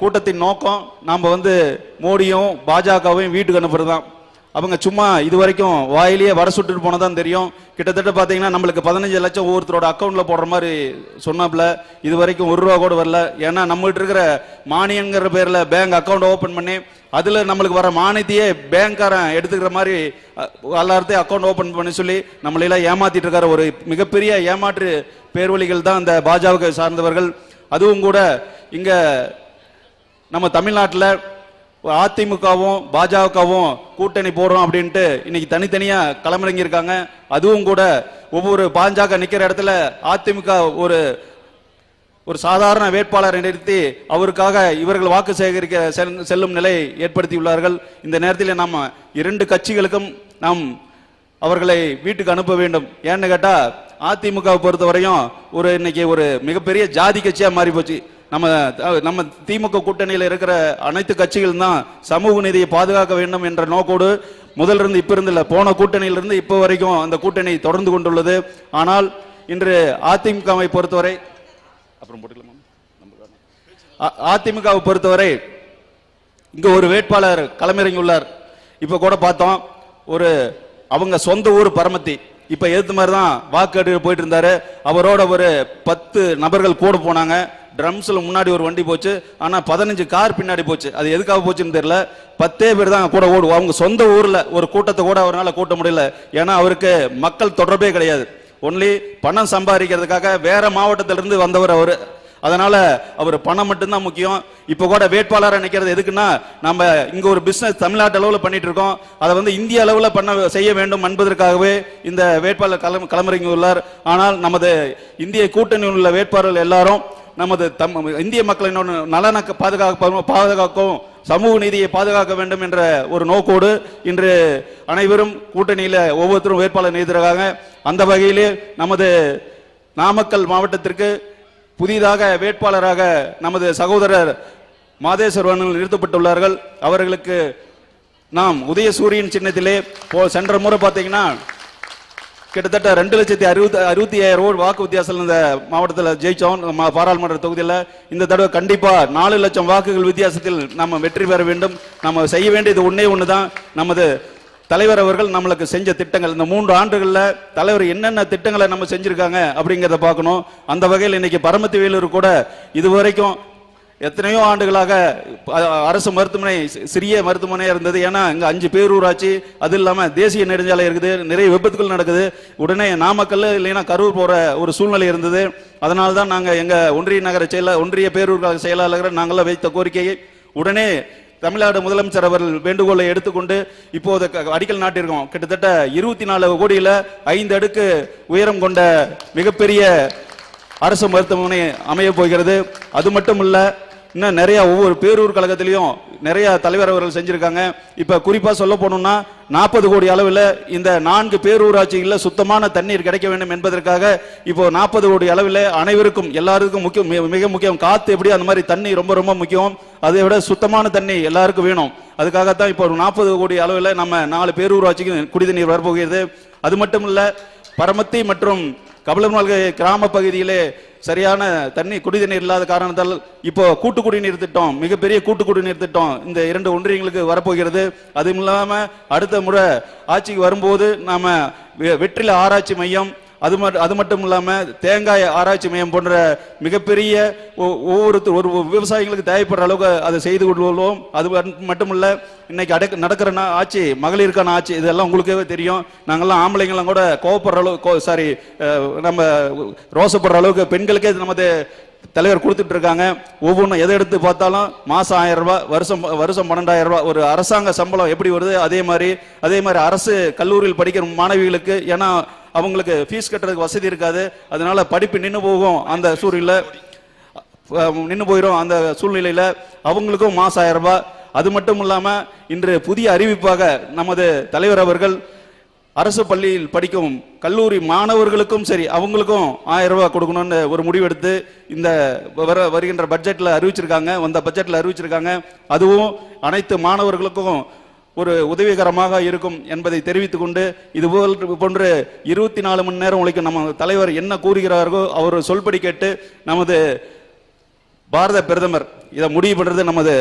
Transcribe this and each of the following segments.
கூட்டத்தின் நோக்கம் நாம் வந்து மோடியும் பாஜகவையும் வீட்டுக்கு அனுப்புறது தான் அவங்க சும்மா இது வரைக்கும் வாயிலேயே வர சுட்டுட்டு போனதான் தெரியும். கிட்டத்தட்ட பார்த்தீங்கன்னா நம்மளுக்கு பதினஞ்சு லட்சம் ஒவ்வொருத்தரோட அக்கௌண்ட்ல போடுற மாதிரி சொன்னாப்புல. இது வரைக்கும் ஒரு ரூபா கூட வரல. ஏன்னா நம்மகிட்ட இருக்கிற மானியங்கிற பேர்ல பேங்க் அக்கௌண்ட் ஓபன் பண்ணி அதுல நம்மளுக்கு வர மானியத்தையே பேங்க்காரன் எடுத்துக்கிற மாதிரி எல்லாத்தையும் அக்கௌண்ட் ஓபன் பண்ணி சொல்லி நம்மளையெல்லாம் ஏமாத்திட்டு இருக்கிற ஒரு மிகப்பெரிய ஏமாற்று பேர்வழிகள் தான் இந்த பாஜக சார்ந்தவர்கள். அதுவும் கூட இங்கே நம்ம தமிழ்நாட்டில் அதிமுகவும் பாஜகவும் கூட்டணி போடுறோம் அப்படின்ட்டு இன்னைக்கு தனித்தனியா களமிறங்கியிருக்காங்க அதுவும் கூட ஒவ்வொரு பாஜக நிக்கிற இடத்துல அதிமுக ஒரு ஒரு சாதாரண வேட்பாளரை நிறுத்தி அவருக்காக இவர்கள் வாக்கு சேகரிக்க செல்லும் நிலை ஏற்படுத்தியுள்ளார்கள். இந்த நேரத்தில் நாம் இரண்டு கட்சிகளுக்கும் நாம் அவர்களை வீட்டுக்கு அனுப்ப வேண்டும். ஏன்னு கேட்டால் அதிமுகவை பொறுத்தவரையும் ஒரு இன்னைக்கு ஒரு மிகப்பெரிய ஜாதி கட்சியாக மாறி போச்சு நம்ம நம்ம திமுக கூட்டணியில் இருக்கிற அனைத்து கட்சிகள் தான் சமூக நீதியை பாதுகாக்க வேண்டும் என்ற நோக்கோடு முதல் இருந்து இப்ப இருந்து இல்லை போன கூட்டணியிலிருந்து இப்போ வரைக்கும் அந்த கூட்டணி தொடர்ந்து கொண்டுள்ளது. ஆனால் இன்று அதிமுகவை பொறுத்தவரை அப்புறம் போட்டுக்கலாமா அ- அதிமுகவை பொறுத்தவரை இங்க ஒரு வேட்பாளர் களமிறங்கியுள்ளார். இப்ப கூட பார்த்தோம் ஒரு அவங்க சொந்த ஊர் பரமத்தி இப்ப எதிர்த்த மாதிரி தான் வாக்கு போயிட்டு இருந்தாரு. அவரோட ஒரு பத்து நபர்கள் கூட போனாங்க. ட்ரம்ஸில் முன்னாடி ஒரு வண்டி போச்சு ஆனால் பதினஞ்சு கார் பின்னாடி போச்சு. அது எதுக்காக போச்சுன்னு தெரியல. பத்தே பேர் தான் கூட ஓடுவோம். அவங்க சொந்த ஊரில் ஒரு கூட்டத்தை கூட அவரால் கூட்ட முடியல. ஏன்னா அவருக்கு மக்கள் தொடர்பே கிடையாது. ஒன்லி பணம் சம்பாதிக்கிறதுக்காக வேற மாவட்டத்திலிருந்து வந்தவர் அவர். அதனால அவர் பணம் மட்டும்தான் முக்கியம். இப்போ கூட வேட்பாளராக நினைக்கிறது எதுக்குன்னா நம்ம இங்க ஒரு பிசினஸ் தமிழ்நாட்டு அளவில் பண்ணிட்டு இருக்கோம். அதை வந்து இந்திய அளவில் பண்ண செய்ய வேண்டும் என்பதற்காகவே இந்த வேட்பாளர் களம் களமிறங்கி உள்ளார் ஆனால் நமது இந்திய கூட்டணியில் உள்ள வேட்பாளர்கள் எல்லாரும் நமது தம் இந்திய மக்களின் நலனை பாதுகாக்க பாதுகாக்கவும் சமூக நீதியை பாதுகாக்க வேண்டும் என்ற ஒரு நோக்கோடு இன்று அனைவரும் கூட்டணியில் ஒவ்வொருத்தரும் வேட்பாளர் நிறுத்துறாங்க அந்த வகையிலே நமது நாமக்கல் மாவட்டத்திற்கு புதிதாக வேட்பாளராக நமது சகோதரர் மாதேஸ்வரன் நிறுத்தப்பட்டுள்ளார்கள். அவர்களுக்கு நாம் உதயசூரியன் சின்னத்திலே போ சென்ற முறை பார்த்தீங்கன்னா கிட்டத்தட்ட ரெண்டு லட்சத்தி அறுபத்தி அறுபத்தி ஐயாயிரம் ரோடு வாக்கு வித்தியாசம் இந்த மாவட்டத்தில் ஜெயிச்சோம். நம்ம பாராளுமன்ற தொகுதியில் இந்த தடவை கண்டிப்பாக நாலு லட்சம் வாக்குகள் வித்தியாசத்தில் நம்ம வெற்றி பெற வேண்டும். நம்ம செய்ய வேண்டியது ஒன்றே ஒன்று தான் நமது தலைவர் அவர்கள் நம்மளுக்கு செஞ்ச திட்டங்கள். இந்த மூன்று ஆண்டுகளில் தலைவர் என்னென்ன திட்டங்களை நம்ம செஞ்சுருக்காங்க அப்படிங்கிறத பார்க்கணும். அந்த வகையில் இன்னைக்கு பரமத்தி வேலூர் கூட இதுவரைக்கும் எத்தனையோ ஆண்டுகளாக அரசு மருத்துவமனை சிறிய மருத்துவமனையாக இருந்தது. ஏன்னா இங்கே அஞ்சு பேரூராட்சி அது இல்லாமல் தேசிய நெடுஞ்சாலை இருக்குது நிறைய விபத்துகள் நடக்குது. உடனே நாமக்கல் இல்லைன்னா கரூர் போகிற ஒரு சூழ்நிலை இருந்தது. அதனால தான் நாங்கள் எங்கள் ஒன்றிய நகர செயல ஒன்றிய பேரூர் கழக செயலாளர் நாங்களாம் வைத்த கோரிக்கையை உடனே தமிழ்நாடு முதலமைச்சர் அவர்கள் வேண்டுகோளை எடுத்துக்கொண்டு இப்போது க- அடிக்கல் நாட்டிருக்கோம் கிட்டத்தட்ட இருபத்தி நாலு கோடியில் ஐந்து அடுக்கு உயரம் கொண்ட மிகப்பெரிய அரசு மருத்துவமனை அமைய போகிறது. அது மட்டும் இல்லை இன்னும் நிறைய ஒவ்வொரு பேரூர் கழகத்திலையும் நிறைய தலைவர் அவர்கள் செஞ்சிருக்காங்க. இப்ப குறிப்பா சொல்ல போனோம்னா நாற்பது கோடி அளவில் இந்த நான்கு பேரூராட்சிகளில் சுத்தமான தண்ணீர் கிடைக்க வேண்டும் என்பதற்காக இப்போ நாற்பது கோடி அளவில் அனைவருக்கும் எல்லாருக்கும் முக்கியம் மிக- மிக முக்கியம். காத்து எப்படி அந்த மாதிரி தண்ணி ரொம்ப ரொம்ப முக்கியம். அதை விட சுத்தமான தண்ணி எல்லாருக்கும் வேணும். அதுக்காகத்தான் இப்போ ஒரு நாற்பது கோடி அளவில் நம்ம நாலு பேரூராட்சிக்கு குடிநீர் வரப்போகிறது. அது மட்டும் இல்லை பரமத்தி மற்றும் கபிலமல்கை கிராம பகுதியிலே சரியான தண்ணி குடிநீர் இல்லாத காரணத்தால் இப்போ கூட்டு குடிநீர் திட்டம் மிகப்பெரிய கூட்டு குடிநீர் திட்டம் இந்த இரண்டு ஒன்றியங்களுக்கு வரப்போகிறது. அதுவும் இல்லாமல் அடுத்த முறை ஆட்சிக்கு வரும்போது நாம வெற்றில ஆராய்ச்சி மையம் அது அது மட்டும் இல்லாமல் தேங்காய் ஆராய்ச்சி மையம் போன்ற மிகப்பெரிய ஒ- ஒரு விவசாயிகளுக்கு தேவைப்படுற அளவுக்கு அதை செய்து கொள்வோம் அது மட்டும் இல்லை இன்னைக்கு அடக்க நடக்கிற ஆட்சி மகளிருக்கான ஆட்சி இதெல்லாம் உங்களுக்கே தெரியும். நாங்கள்லாம் ஆம்பளைங்களாம் கூட கோவப்படுற அளவுக்கு சாரி நம்ம ரோசப்படுற அளவுக்கு பெண்களுக்கே நமது தலைவர் கொடுத்துட்டு இருக்காங்க ஒவ்வொன்றும் எதை எடுத்து பார்த்தாலும் மாதம் ஆயிரம் ரூபாய் வருஷம் வருஷம் பன்னெண்டாயிரம் ரூபாய் ஒரு அரசாங்க சம்பளம் எப்படி வருது அதே மாதிரி அதே மாதிரி அரசு கல்லூரியில் படிக்கிற மாணவிகளுக்கு ஏன்னா அவங்களுக்கு ஃபீஸ் கட்டுறதுக்கு வசதி இருக்காது. அதனால படிப்பு நின்று போகும் அந்த சூழ்நிலை நின்று போயிடும் அந்த சூழ்நிலையில். அவங்களுக்கும் மாசம் ஆயிரம் ரூபாய். அது மட்டும் இல்லாமல் இன்று புதிய அறிவிப்பாக நமது தலைவர் அவர்கள் அரசு பள்ளியில் படிக்கும் கல்லூரி மாணவர்களுக்கும் சரி அவங்களுக்கும் ஆயிரம் ரூபாய் கொடுக்கணும்னு ஒரு முடிவெடுத்து இந்த வர வருகின்ற பட்ஜெட்டில் அறிவிச்சிருக்காங்க. வந்த பட்ஜெட்டில் அறிவிச்சிருக்காங்க. அதுவும் அனைத்து மாணவர்களுக்கும் ஒரு உதவிகரமாக இருக்கும் என்பதை தெரிவித்துக் கொண்டு இது போன்று இருபத்தி நாலு மணி நேரம் உழைக்கும் நம்ம தலைவர் என்ன கூறுகிறார்களோ அவர் சொல்படி கேட்டு நமது பாரத பிரதமர் இதை முடிவு பண்ணுறது நமது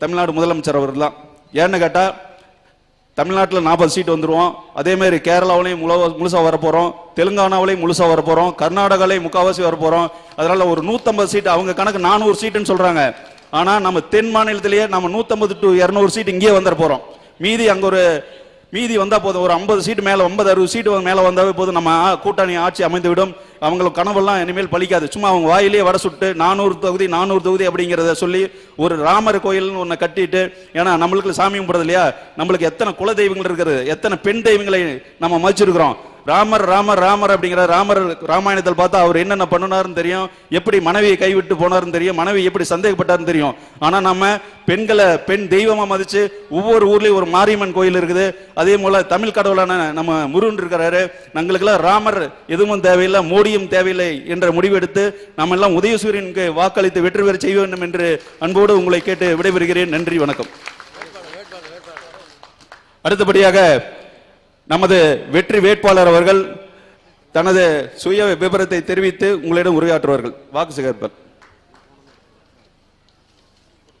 தமிழ்நாடு முதலமைச்சர் அவர் தான் ஏன்னு கேட்டால் தமிழ்நாட்டில் நாற்பது சீட் வந்துடுவோம் அதேமாரி கேரளாவிலையும் முழு முழுசாக வரப்போகிறோம் தெலுங்கானாவிலையும் முழுசாக வரப்போகிறோம் கர்நாடகாலையும் முக்கால்வாசி வரப்போகிறோம் அதனால் ஒரு நூற்றம்பது சீட் அவங்க கணக்கு நானூறு சீட்டுன்னு சொல்கிறாங்க ஆனால் நம்ம தென் மாநிலத்திலேயே நம்ம நூற்றம்பது டு இரநூறு சீட் இங்கேயே வந்துட போகிறோம் மீதி அங்கே ஒரு மீதி வந்தால் போதும். ஒரு ஐம்பது சீட்டு மேலே ஐம்பது அறுபது சீட்டு மேலே வந்தாவே போதும். நம்ம கூட்டணி ஆட்சி அமைந்துவிடும். அவங்களுக்கு கனவெல்லாம் இனிமேல் பலிக்காது. சும்மா அவங்க வாயிலே வட சுட்டு நானூறு தொகுதி நானூறு தொகுதி அப்படிங்கிறத சொல்லி ஒரு ராமர் கோயில்னு ஒன்று கட்டிட்டு ஏன்னா நம்மளுக்கு சாமி கும்பிடுறது இல்லையா நம்மளுக்கு எத்தனை குல தெய்வங்கள் இருக்கிறது எத்தனை பெண் தெய்வங்களை நம்ம மதிச்சிருக்கிறோம்? ராமர் ராமர் ராமர் அப்படிங்கிற ராமர் ராமாயணத்தில் பார்த்தா அவர் என்னென்ன பண்ணினாருன்னு தெரியும். எப்படி மனைவியை கைவிட்டு போனாருன்னு தெரியும். மனைவி எப்படி சந்தேகப்பட்டாருன்னு தெரியும். ஆனால் நம்ம பெண்களை பெண் தெய்வமாக மதித்து ஒவ்வொரு ஊர்லேயும் ஒரு மாரியம்மன் கோயில் இருக்குது. அதே போல் தமிழ் கடவுளான நம்ம முருகன் இருக்கிறாரு எங்களுக்கெல்லாம் ராமர் எதுவும் தேவையில்லை மோடியும் தேவையில்லை என்ற முடிவெடுத்து நம்ம எல்லாம் உதயசூரியனுக்கு வாக்களித்து வெற்றி பெற செய்ய வேண்டும் என்று அன்போடு உங்களை கேட்டு விடைபெறுகிறேன். நன்றி வணக்கம். அடுத்தபடியாக நமது வெற்றி வேட்பாளர் அவர்கள் தனது சுய விபரத்தை தெரிவித்து உங்களிடம் உரையாற்றுவார்கள். வாக்கு சேகரிப்பார்